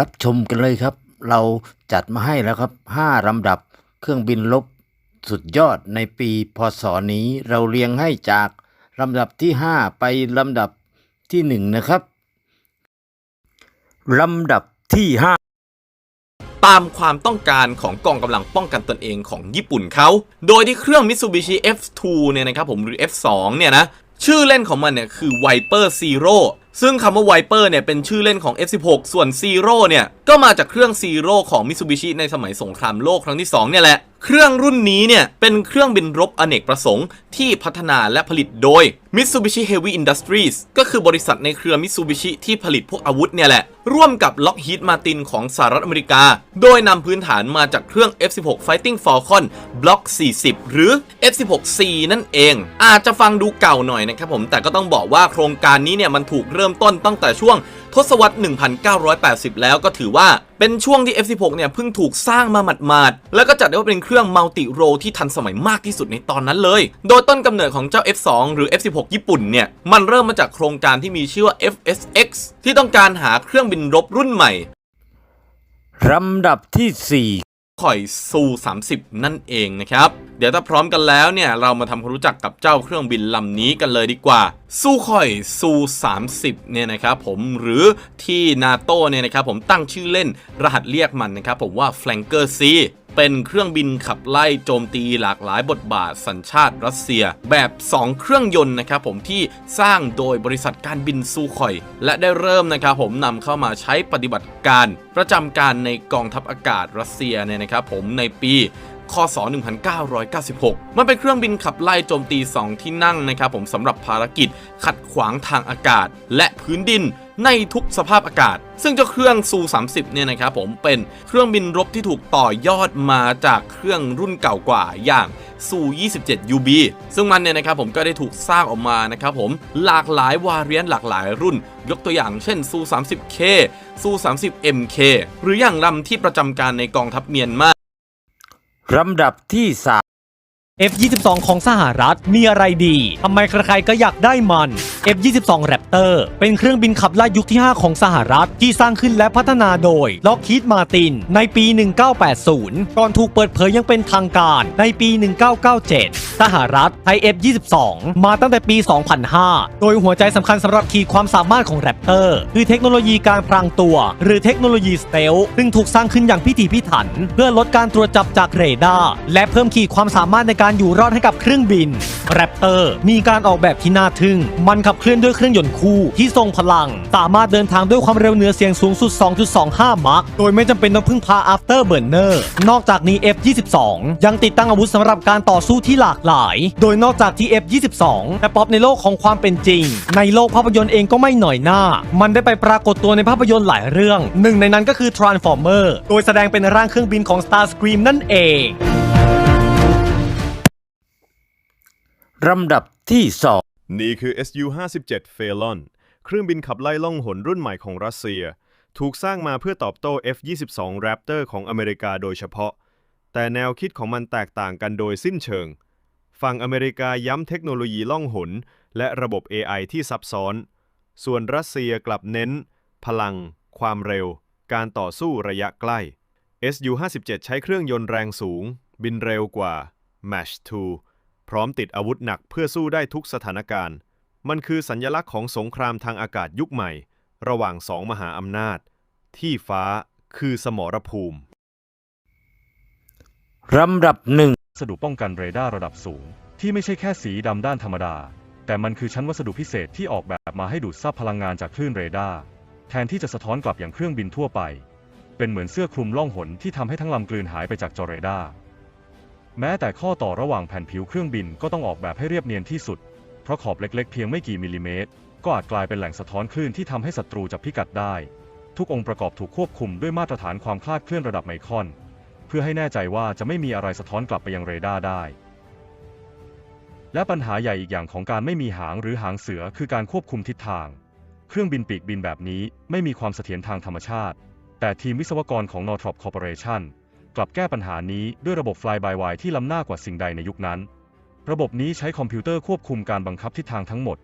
รับชมกันเลยครับ เราจัดมาให้แล้วครับ 5ลำดับเครื่องบินลบสุดยอดในปีพศนี้ เราเรียงให้จากลำดับที่ 5 ไปลำดับที่ 1 นะครับ ลำดับที่ 5ตามความต้องการของกองกำลังป้องกันตนเองของญี่ปุ่นเขา โดยที่เครื่อง Mitsubishi F2 เนี่ยนะครับผมหรือ F2 เนี่ยนะ ชื่อเล่นของมันเนี่ยคือ Viper Zero ซึ่งคำว่าไวเปอร์เนี่ยเป็นชื่อเล่นของ F16 ส่วน Zero เนี่ย ก็มาจากเครื่อง Zero ของ Mitsubishi ในสมัยสงครามโลกครั้งที่ 2 เนี่ยแหละ เครื่องรุ่นนี้เนี่ย เป็นเครื่องบินรบอเนกประสงค์ ที่พัฒนาและผลิตโดย Mitsubishi Heavy Industries ก็คือบริษัทในเครือ Mitsubishi ที่ผลิตพวกอาวุธเนี่ยแหละ ร่วมกับ Lockheed Martin ของสหรัฐอเมริกา โดยนำพื้นฐานมาจากเครื่อง F16 Fighting Falcon Block 40 หรือ F16C นั่นเอง อาจจะฟังดูเก่าหน่อยนะครับผมแต่ก็ต้องบอกว่าโครงการนี้เนี่ยมันถูกเริ่มต้นตั้งแต่ช่วง ทศวรรษ 1980 แล้วก็ถือว่าเป็นช่วงที่ F16 เนี่ยเพิ่งถูกสร้างมาหมาดๆ แล้วก็จัดได้ว่าเป็นเครื่องมัลติโรที่ทันสมัยมากที่สุดในตอนนั้นเลย โดยต้นกำเนิดของเจ้า F2 หรือ F16 ญี่ปุ่นเนี่ย มันเริ่มมาจากโครงการที่มีชื่อว่า FSX ที่ต้องการหาเครื่องบินรบรุ่นใหม่ลำดับที่ ข่อยซู30 นั่นเองนะครับ เดี๋ยวถ้าพร้อมกันแล้วเนี่ย เรามาทำความรู้จักกับเจ้าเครื่องบินลำนี้กันเลยดีกว่าซูข่อยซู30 เนี่ยนะครับผมหรือที่นาโตเนี่ยนะครับผมตั้งชื่อเล่นรหัสเรียกมันนะครับผมว่าแฟลงเกอร์ซีเป็นเครื่องบินขับไล่โจมตีหลากหลายบทบาทสัญชาติรัสเซีย แบบ 2 เครื่องยนต์นะครับผมที่สร้างโดยบริษัทการบินซูคอย และได้เริ่มนะครับผมนำเข้ามาใช้ปฏิบัติการ ประจำการในกองทัพอากาศรัสเซียเนี่ยนะครับผมในปีคศ 1996 มันเป็นเครื่องบินขับไล่โจมตี 2 ที่นั่งนะครับผมสำหรับภารกิจขัดขวางทางอากาศ และพื้นดิน ในทุกสภาพอากาศ ซึ่งเจ้าเครื่องซู30เนี่ยนะครับผมเป็นเครื่องบินรบที่ถูกต่อยอดมาจากเครื่องรุ่นเก่ากว่าอย่างซู27 UB ซึ่งมันเนี่ยนะครับผมก็ได้ถูกสร้างออกมานะครับผมหลากหลายวาเรียนหลากหลายรุ่น ยกตัวอย่างเช่นซู 30K ซู 30MK หรืออย่างลำที่ประจำการในกองทัพเมียนมาลำดับที่ 3 F22 ของสหรัฐมีอะไรดี ทำไมใครๆก็อยากได้มัน F22 Raptor เป็นเครื่องบินขับไล่ยุคที่ 5 ของสหรัฐ ที่สร้างขึ้นและพัฒนาโดย Lockheed Martin ในปี 1980 ก่อนถูกเปิดเผยยังเป็นทางการในปี 1997 สหรัฐใช้ F22 มาตั้งแต่ปี 2005 โดยหัวใจสำคัญสำหรับขีดความสามารถของ Raptor คือเทคโนโลยีการพรางตัว หรือเทคโนโลยีสเตลซึ่งถูกสร้างขึ้นอย่างพิถีพิถัน เพื่อลดการตรวจจับจากเรดาร์และเพิ่มขีดความสามารถในการอยู่รอดให้กับเครื่องบิน Raptor มีการออกแบบที่น่าทึ่ง มันขับเคลื่อนด้วยเครื่องยนต์คู่ที่ทรงพลัง สามารถเดินทางด้วยความเร็วเหนือเสียงสูงสุด 2.25 มัค โดยไม่จำเป็นต้องพึ่งพา Afterburner นอกจากนี้ F22 ยังติดตั้งอาวุธสำหรับการต่อสู้ที่หลากหลาย โดยนอกจากที่ F22 จะป๊อปในโลกของความเป็นจริง ในโลกภาพยนตร์เองก็ไม่หน่อยหน้า มันได้ไปปรากฏตัวในภาพยนตร์หลายเรื่อง หนึ่งในนั้นก็คือ Transformer โดยแสดงเป็นร่างเครื่องบินของ Starscream นั่นเอง ลำดับที่นี่คือ Su-57 Phalon เครื่องบินขับไล่ล่องหนรุ่นใหม่ของรัสเซีย ถูกสร้างมาเพื่อตอบโต้ F-22 Raptor ของอเมริกาโดยเฉพาะ แต่แนวคิดของมันแตกต่างกันโดยสิ้นเชิง ฝั่งอเมริกาย้ำเทคโนโลยีล่องหน และระบบ AI ที่ซับซ้อน ส่วนรัสเซียกลับเน้น พลัง ความเร็ว การต่อสู้ระยะใกล้ Su-57 ใช้เครื่องยนต์แรงสูง บินเร็วกว่า Mach 2 พร้อมติดอาวุธหนักเพื่อสู้ได้ทุกสถานการณ์ มันคือสัญลักษณ์ของสงครามทางอากาศยุคใหม่ ระหว่างสองมหาอำนาจ ที่ฟ้าคือสมรภูมิ2ลำดับ1วัสดุป้องกันเรดาร์ระดับสูง ที่ไม่ใช่แค่สีดำด้านธรรมดา แต่มันคือชั้นวัสดุพิเศษที่ออกแบบมาให้ดูดซับพลังงานจากคลื่นเรดาร์แทนที่จะสะท้อนกลับอย่างเครื่องบินทั่วไป เป็นเหมือนเสื้อคลุมล่องหนที่ทำให้ทั้งลำกลืนหายไปจากจอเรดาร์ แม้แต่ข้อต่อระหว่างแผ่นผิวเครื่องบินก็ต้องออกแบบให้เรียบเนียนที่สุด เพราะขอบเล็กๆเพียงไม่กี่มิลลิเมตร ก็อาจกลายเป็นแหล่งสะท้อนคลื่นที่ทำให้ศัตรูจับพิกัดได้ ทุกองค์ประกอบถูกควบคุมด้วยมาตรฐานความคลาดเคลื่อนระดับไมครอน เพื่อให้แน่ใจว่าจะไม่มีอะไรสะท้อนกลับไปยังเรดาร์ได้ และปัญหาใหญ่อีกอย่างของการไม่มีหางหรือหางเสือคือการควบคุมทิศทาง เครื่องบินปีกบินแบบนี้ไม่มีความเสถียรทางธรรมชาติ แต่ทีมวิศวกรของ Northrop Corporation กลับแก้ปัญหานี้ด้วยระบบ Fly-by-wire ที่ล้ำหน้ากว่าสิ่งใดในยุคนั้น ระบบนี้ใช้คอมพิวเตอร์ควบคุมการบังคับทิศทางทั้งหมด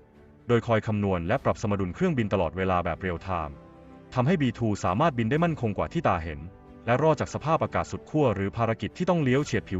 โดยคอยคำนวณและปรับสมดุลเครื่องบินตลอดเวลาแบบเรียลไทม์ทำให้ B2 สามารถบินได้มั่นคงกว่าที่ตาเห็น และรอดจากสภาพอากาศสุดขั้วหรือภารกิจที่ต้องเลี้ยวเฉียดผิว